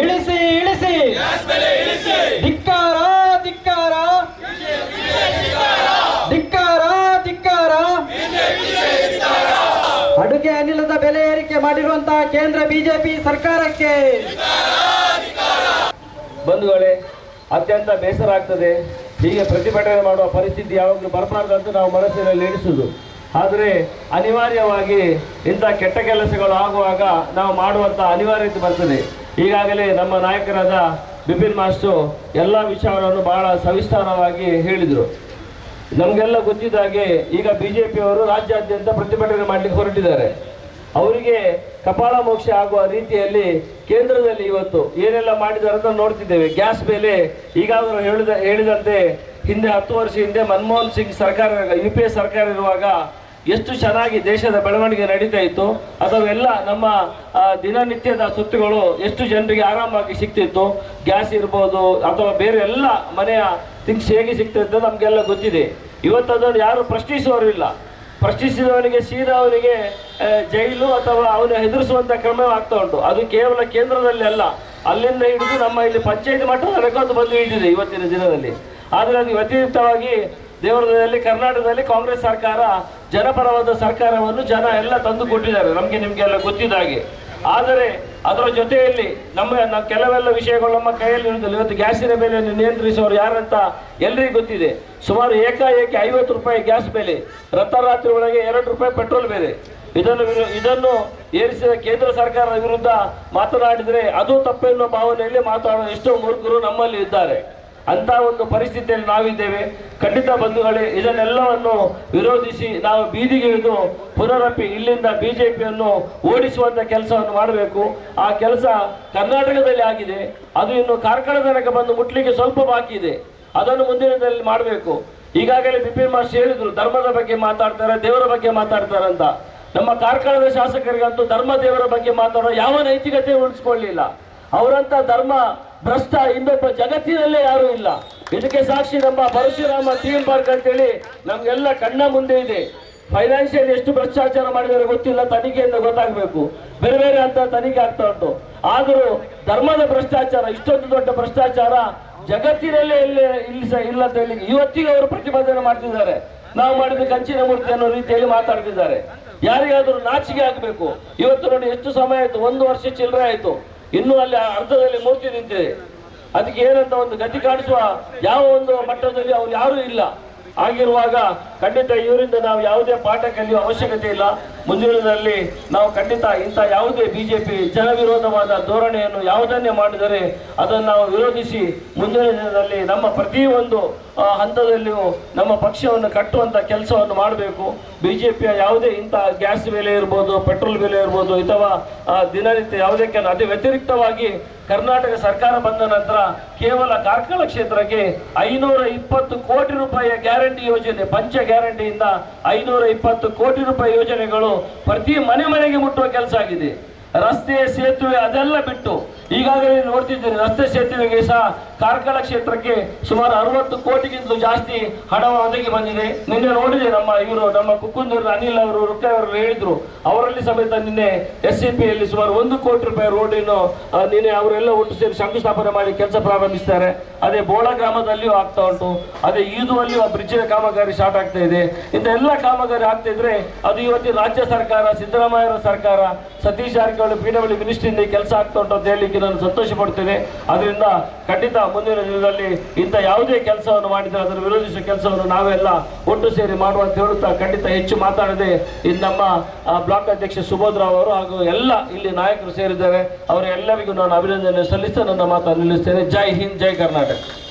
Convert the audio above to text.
ಇಳಿಸಿ ಇಳಿಸಿ. ಧಿಕ್ಕಾರ ಧಿಕ್ಕಾರ. ಧಿಕ್ಕಾರ ಧಿಕ್ಕಾರ. ಅಡುಗೆ ಅನಿಲದ ಬೆಲೆ ಏರಿಕೆ ಮಾಡಿರುವಂತಹ ಕೇಂದ್ರ ಬಿಜೆಪಿ ಸರ್ಕಾರಕ್ಕೆ. ಬಂಧುಗಳೇ, ಅತ್ಯಂತ ಬೇಸರ ಆಗ್ತದೆ. ಹೀಗೆ ಪ್ರತಿಭಟನೆ ಮಾಡುವ ಪರಿಸ್ಥಿತಿ ಯಾವಾಗಲೂ ಬರಬಾರ್ದು ಅಂತ ನಾವು ಮನಸ್ಸಿನಲ್ಲಿ ಎಣಿಸುವುದು. ಆದರೆ ಅನಿವಾರ್ಯವಾಗಿ ಇಂಥ ಕೆಟ್ಟ ಕೆಲಸಗಳು ಆಗುವಾಗ ನಾವು ಮಾಡುವಂಥ ಅನಿವಾರ್ಯತೆ ಬರ್ತದೆ. ಈಗಾಗಲೇ ನಮ್ಮ ನಾಯಕರಾದ ಬಿಪಿನ್ ಮಾಸ್ಟರ್ ಎಲ್ಲ ವಿಚಾರವನ್ನು ಬಹಳ ಸವಿಸ್ತಾರವಾಗಿ ಹೇಳಿದರು. ನಮಗೆಲ್ಲ ಗೊತ್ತಿದ್ದ ಹಾಗೆ ಈಗ ಬಿ ಜೆ ಪಿಯವರು ರಾಜ್ಯಾದ್ಯಂತ ಪ್ರತಿಭಟನೆ ಮಾಡಲಿಕ್ಕೆ ಹೊರಟಿದ್ದಾರೆ. ಅವರಿಗೆ ಕಪಾಳ ಮೋಕ್ಷ ಆಗುವ ರೀತಿಯಲ್ಲಿ ಕೇಂದ್ರದಲ್ಲಿ ಇವತ್ತು ಏನೆಲ್ಲ ಮಾಡಿದ್ದಾರೆ ಅಂತ ನೋಡ್ತಿದ್ದೇವೆ. ಗ್ಯಾಸ್ ಬೆಲೆ ಈಗಾಗಲೂ ಹೇಳಿದ ಹೇಳಿದಂತೆ ಹಿಂದೆ ಹತ್ತು ವರ್ಷ ಹಿಂದೆ ಮನಮೋಹನ್ ಸಿಂಗ್ ಸರ್ಕಾರ, ಯು ಪಿ ಎ ಸರ್ಕಾರ ಇರುವಾಗ ಎಷ್ಟು ಚೆನ್ನಾಗಿ ದೇಶದ ಬೆಳವಣಿಗೆ ನಡೀತಾ ಇತ್ತು, ಅದವೆಲ್ಲ ನಮ್ಮ ದಿನನಿತ್ಯದ ಸುತ್ತುಗಳು ಎಷ್ಟು ಜನರಿಗೆ ಆರಾಮಾಗಿ ಸಿಗ್ತಿತ್ತು. ಗ್ಯಾಸ್ ಇರ್ಬೋದು, ಅಥವಾ ಬೇರೆ ಎಲ್ಲ ಮನೆಯ ಥಿಂಗ್ಸ್ ಹೇಗೆ ಸಿಗ್ತಿತ್ತು ನಮಗೆಲ್ಲ ಗೊತ್ತಿದೆ. ಇವತ್ತು ಅದನ್ನು ಯಾರು ಪ್ರಶ್ನಿಸುವವರು ಇಲ್ಲ. ಪ್ರಶ್ನಿಸಿದವನಿಗೆ ಸೀದಾ ಅವನಿಗೆ ಜೈಲು ಅಥವಾ ಅವನು ಹೆದರಿಸುವಂತ ಕ್ರಮ ಆಗ್ತಾ ಉಂಟು. ಅದು ಕೇವಲ ಕೇಂದ್ರದಲ್ಲಿ ಅಲ್ಲ. ಅಲ್ಲಿಂದ ಹಿಡಿದು ನಮ್ಮ ಇಲ್ಲಿ ಪಂಚಾಯತ್ ಮಟ್ಟದ ರೆಕಾರ್ಡ್ ಬಂದು ಹಿಡಿದಿದೆ ಇವತ್ತಿನ ದಿನದಲ್ಲಿ. ಆದರೆ ಅದು ವ್ಯತಿರಿಕ್ತವಾಗಿ ದೇವರದಲ್ಲಿ ಕರ್ನಾಟಕದಲ್ಲಿ ಕಾಂಗ್ರೆಸ್ ಸರ್ಕಾರ ಜನಪರವಾದ ಸರ್ಕಾರವನ್ನು ಜನ ಎಲ್ಲ ತಂದು ಕೊಟ್ಟಿದ್ದಾರೆ. ನಮಗೆ ನಿಮಗೆಲ್ಲ ಗೊತ್ತಿದ್ದ ಹಾಗೆ. ಆದರೆ ಅದರ ಜೊತೆಯಲ್ಲಿ ನಮ್ಮ ಕೆಲವೆಲ್ಲ ವಿಷಯಗಳು ನಮ್ಮ ಕೈಯಲ್ಲಿ ಇರುವುದಿಲ್ಲ. ಇವತ್ತು ಗ್ಯಾಸಿನ ಬೆಲೆಯನ್ನು ನಿಯಂತ್ರಿಸೋರು ಯಾರಂತ ಎಲ್ರಿಗೂ ಗೊತ್ತಿದೆ. ಸುಮಾರು ಏಕಾಏಕಿ ಐವತ್ತು ರೂಪಾಯಿ ಗ್ಯಾಸ್ ಬೆಲೆ, ರಥರಾತ್ರಿ ಒಳಗೆ ಎರಡು ರೂಪಾಯಿ ಪೆಟ್ರೋಲ್ ಬೆಲೆ. ಇದನ್ನು ಇದನ್ನು ಏರಿಸಿದ ಕೇಂದ್ರ ಸರ್ಕಾರದ ವಿರುದ್ಧ ಮಾತನಾಡಿದರೆ ಅದು ತಪ್ಪೆನ್ನುವ ಭಾವನೆಯಲ್ಲಿ ಮಾತಾಡುವ ಎಷ್ಟೋ ಮೂರ್ಖರು ನಮ್ಮಲ್ಲಿ ಇದ್ದಾರೆ. ಅಂತ ಒಂದು ಪರಿಸ್ಥಿತಿಯಲ್ಲಿ ನಾವಿದ್ದೇವೆ. ಖಂಡಿತ ಬಂಧುಗಳೇ, ಇದನ್ನೆಲ್ಲವನ್ನು ವಿರೋಧಿಸಿ ನಾವು ಬೀದಿಗೆ ಇಳಿದು ಪುನರಪ್ಪಿ ಇಲ್ಲಿಂದ ಬಿಜೆಪಿಯನ್ನು ಓಡಿಸುವಂತ ಕೆಲಸವನ್ನು ಮಾಡಬೇಕು. ಆ ಕೆಲಸ ಕರ್ನಾಟಕದಲ್ಲಿ ಆಗಿದೆ. ಅದು ಇನ್ನು ಕಾರ್ಕಳ ತನಕ ಬಂದು ಮುಟ್ಲಿಕ್ಕೆ ಸ್ವಲ್ಪ ಬಾಕಿ ಇದೆ. ಅದನ್ನು ಮುಂದಿನದಲ್ಲಿ ದಿನದಲ್ಲಿ ಮಾಡಬೇಕು. ಈಗಾಗಲೇ ಬಿಪಿನ್ ಮಾಸ್ ಹೇಳಿದ್ರು, ಧರ್ಮದ ಬಗ್ಗೆ ಮಾತಾಡ್ತಾರೆ, ದೇವರ ಬಗ್ಗೆ ಮಾತಾಡ್ತಾರೆ ಅಂತ. ನಮ್ಮ ಕಾರ್ಕಳದ ಶಾಸಕರಿಗಂತೂ ಧರ್ಮ, ದೇವರ ಬಗ್ಗೆ ಮಾತಾಡೋ ಯಾವ ನೈತಿಕತೆ ಉಳಿಸ್ಕೊಳ್ಳಿಲ್ಲ. ಅವರಂತ ಧರ್ಮ ಭ್ರಷ್ಟ ಇನ್ನೊಬ್ಬ ಜಗತ್ತಿನಲ್ಲೇ ಯಾರೂ ಇಲ್ಲ. ಇದಕ್ಕೆ ಸಾಕ್ಷಿ ನಮ್ಮ ಪರಶುರಾಮ ಥೀಮ್ ಪಾರ್ಕ್ ಅಂತೇಳಿ ನಮ್ಗೆಲ್ಲ ಕಣ್ಣ ಮುಂದೆ ಇದೆ. ಫೈನಾನ್ಷಿಯಲ್ ಎಷ್ಟು ಭ್ರಷ್ಟಾಚಾರ ಮಾಡಿದರೆ ಗೊತ್ತಿಲ್ಲ ತನಿಖೆಯಿಂದ ಗೊತ್ತಾಗಬೇಕು. ಬೇರೆ ಬೇರೆ ಅಂತ ತನಿಖೆ ಆಗ್ತಾ ಉಂಟು. ಆದರೂ ಧರ್ಮದ ಭ್ರಷ್ಟಾಚಾರ, ಇಷ್ಟೊಂದು ದೊಡ್ಡ ಭ್ರಷ್ಟಾಚಾರ ಜಗತ್ತಿನಲ್ಲೇ ಇಲ್ಲಿ ಇಲ್ಲಿ ಇಲ್ಲ ಅಂತ ಹೇಳಿ ಇವತ್ತಿಗೆ ಅವರು ಪ್ರತಿಪಾದನೆ ಮಾಡ್ತಿದ್ದಾರೆ. ನಾವು ಮಾಡಿದ ಕಂಚಿನ ಮೂರ್ತಿ ಅನ್ನೋ ರೀತಿಯಲ್ಲಿ ಮಾತಾಡ್ತಿದ್ದಾರೆ. ಯಾರಿಗಾದ್ರೂ ನಾಚಿಕೆ ಆಗಬೇಕು. ಇವತ್ತು ನೋಡಿ, ಎಷ್ಟು ಸಮಯ ಆಯ್ತು? ಒಂದು ವರ್ಷ ಚಿಲ್ಲರೆ ಆಯ್ತು. ಇನ್ನೂ ಅಲ್ಲಿ ಅರ್ಧದಲ್ಲಿ ಮೂರ್ತಿ ನಿಂತಿದೆ. ಅದಕ್ಕೆ ಏನಂತ ಒಂದು ಗತಿ ಕಾಣಿಸುವ ಯಾವ ಒಂದು ಮಟ್ಟದಲ್ಲಿ ಅವ್ರು ಯಾರೂ ಇಲ್ಲ. ಆಗಿರುವಾಗ ಖಂಡಿತ ಇವರಿಂದ ನಾವು ಯಾವುದೇ ಪಾಠ ಕಲಿಯುವ ಅವಶ್ಯಕತೆ ಇಲ್ಲ. ಮುಂದಿನದಲ್ಲಿ ನಾವು ಖಂಡಿತ ಇಂಥ ಯಾವುದೇ ಬಿಜೆಪಿ ಜನವಿರೋಧವಾದ ಧೋರಣೆಯನ್ನು ಯಾವುದನ್ನೇ ಮಾಡಿದರೆ ಅದನ್ನು ನಾವು ವಿರೋಧಿಸಿ ಮುಂದಿನ ದಿನದಲ್ಲಿ ನಮ್ಮ ಪ್ರತಿಯೊಂದು ಹಂತದಲ್ಲಿಯೂ ನಮ್ಮ ಪಕ್ಷವನ್ನು ಕಟ್ಟುವಂಥ ಕೆಲಸವನ್ನು ಮಾಡಬೇಕು. ಬಿಜೆಪಿಯ ಯಾವುದೇ ಇಂಥ ಗ್ಯಾಸ್ ಬೆಲೆ ಇರ್ಬೋದು, ಪೆಟ್ರೋಲ್ ಬೆಲೆ ಇರ್ಬೋದು, ಅಥವಾ ದಿನನಿತ್ಯ ಯಾವುದೇ ಕೆಲ ಅದೇ ವ್ಯತಿರಿಕ್ತವಾಗಿ ಕರ್ನಾಟಕ ಸರ್ಕಾರ ಬಂದ ನಂತರ ಕೇವಲ ಕಾರ್ಕಳ ಕ್ಷೇತ್ರಕ್ಕೆ ಐನೂರ ಇಪ್ಪತ್ತು ಕೋಟಿ ರೂಪಾಯಿಯ ಗ್ಯಾರಂಟಿ ಯೋಜನೆ ಪಂಚ ಗ್ಯಾರಂಟಿಯಿಂದ ಐನೂರ ಇಪ್ಪತ್ತು ಕೋಟಿ ರೂಪಾಯಿ ಯೋಜನೆಗಳು ಪ್ರತಿ ಮನೆ ಮನೆಗೆ ಮುಟ್ಟುವ ಕೆಲಸ ಆಗಿದೆ. ರಸ್ತೆ, ಸೇತುವೆ ಅದೆಲ್ಲ ಬಿಟ್ಟು ಈಗಾಗಲೇ ನೋಡ್ತಿದ್ದೀನಿ ರಸ್ತೆ, ಸೇತುವೆಗೆ ಸಹ ಕಾರ್ಕಳ ಕ್ಷೇತ್ರಕ್ಕೆ ಸುಮಾರು ಅರವತ್ತು ಕೋಟಿಗಿಂತಲೂ ಜಾಸ್ತಿ ಹಣ ಒದಗಿ ಬಂದಿದೆ. ನಿನ್ನೆ ನೋಡಿದೆ ನಮ್ಮ ಇವರು, ನಮ್ಮ ಕುಕ್ಕುಂದೂರು ಅನಿಲ್ ಅವರು ಅವರು ಹೇಳಿದ್ರು. ಅವರಲ್ಲಿ ಸಮೇತ ನಿನ್ನೆ ಎಸ್ ಸಿ ಪಿಯಲ್ಲಿ ಸುಮಾರು ಒಂದು ಕೋಟಿ ರೂಪಾಯಿ ರೋಡಿನ ನಿನ್ನೆ ಅವರೆಲ್ಲ ಒಟ್ಟು ಸೇರಿ ಶಂಕುಸ್ಥಾಪನೆ ಮಾಡಿ ಕೆಲಸ ಪ್ರಾರಂಭಿಸ್ತಾರೆ. ಅದೇ ಬೋಳ ಗ್ರಾಮದಲ್ಲಿಯೂ ಆಗ್ತಾ ಉಂಟು. ಅದೇ ಈದುವಲ್ಲಿಯೂ ಆ ಬ್ರಿಡ್ಜಿನ ಕಾಮಗಾರಿ ಸ್ಟಾರ್ಟ್ ಆಗ್ತಾ ಇದೆ. ಇಂಥ ಎಲ್ಲ ಕಾಮಗಾರಿ ಆಗ್ತಾ ಇದ್ರೆ ಅದು ಇವತ್ತಿನ ರಾಜ್ಯ ಸರ್ಕಾರ ಸಿದ್ದರಾಮಯ್ಯ ಸರ್ಕಾರ, ಸತೀಶ್ ಜಾರಕಿಹೊಳಿ ಪಿ ಡಬ್ಲ್ಯೂ ಮಿನಿಸ್ಟ್ರಿಯಿಂದ ಕೆಲಸ ಆಗ್ತಾ ಉಂಟು ಅಂತ ಹೇಳಲಿಕ್ಕೆ ನಾನು ಸಂತೋಷ ಪಡ್ತೇನೆ ಅದರಿಂದ ಖಂಡಿತ ಮುಂದಿನ ದಿನದಲ್ಲಿ ಇಂಥ ಯಾವುದೇ ಕೆಲಸವನ್ನು ಮಾಡಿದರೆ ಅದನ್ನು ವಿರೋಧಿಸುವ ಕೆಲಸವನ್ನು ನಾವೆಲ್ಲ ಒಟ್ಟು ಸೇರಿ ಮಾಡುವಂತ ಹೇಳುತ್ತಾ ಖಂಡಿತ ಹೆಚ್ಚು ಮಾತಾಡದೆ ಇದು ನಮ್ಮ ಬ್ಲಾಕ್ ಅಧ್ಯಕ್ಷ ಸುಬೋಧರಾವ್ ಅವರು ಹಾಗೂ ಎಲ್ಲ ಇಲ್ಲಿ ನಾಯಕರು ಸೇರಿದ್ದಾರೆ ಅವರೆಲ್ಲರಿಗೂ ನಾನು ಅಭಿನಂದನೆ ಸಲ್ಲಿಸ್ತಾ ನನ್ನ ಮಾತನ್ನು ನಿಲ್ಲಿಸ್ತೇನೆ. ಜೈ ಹಿಂದ್, ಜೈ ಕರ್ನಾಟಕ.